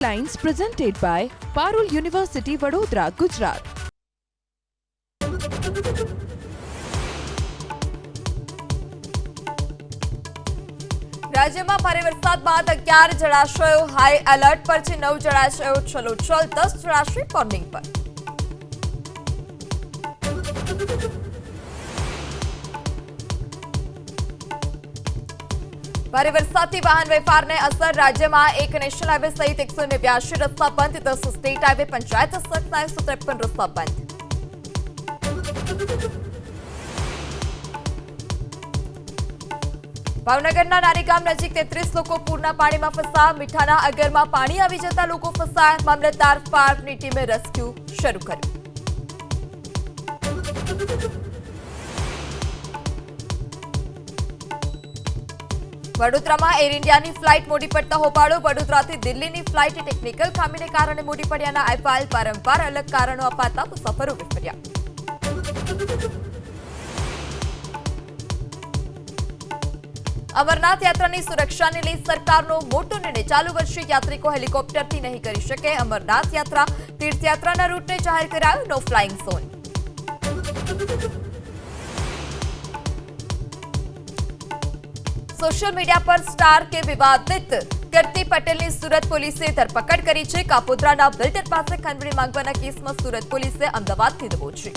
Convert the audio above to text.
Lines presented by Parul University, Vadodara, Gujarat. રાજ્યમાં ભારે વરસાદ બાદ અગિયાર જળાશયો હાઈ એલર્ટ પર છે નવ જળાશયો છલોછલ દસ જળાશય વોર્નિંગ પર ભારે વરસાદથી વાહન વ્યવહારને અસર, રાજ્યમાં એક નેશનલ હાઈવે સહિત એકસો નેવ્યાસી રસ્તા બંધ, દસ સ્ટેટ હાઈવે પંચાયત સહિતના એકસો ત્રેપન રસ્તા બંધ. ભાવનગરના નારીગામ નજીક તેત્રીસ લોકો પૂરના પાણીમાં ફસાયા. મીઠાના અગરમાં પાણી આવી જતા લોકો ફસાયા. મામલતદાર ફાર્મની ટીમે રેસ્ક્યુ શરૂ કર્યું. વડોદરામાં એર ઇન્ડિયાની ફ્લાઇટ મોડી પડતા હોબાળો. વડોદરાથી દિલ્હીની ફ્લાઇટ ટેકનિકલ ખામીને કારણે મોડી પડ્યાના અહેવાલ વારંવાર અલગ કારણો અપાતા મુસાફરો વિફર્યા અમરનાથ યાત્રાની સુરક્ષાને લઈ સરકારનો મોટો નિર્ણય ચાલુ વર્ષે યાત્રિકો હેલિકોપ્ટરથી નહીં કરી શકે. અમરનાથ યાત્રા તીર્થયાત્રાના રૂટને જાહેર કરાયો no flying zone social media પર સ્ટાર કે વિવાદિત? કીર્તિ પટેલની સુરત પોલીસે ધરપકડ કરી છે. કાપોદ્રાના બિલ્ડર પાસે ખંડણી માંગવાના કેસમાં સુરત પોલીસે અમદાવાદથી દબોચી.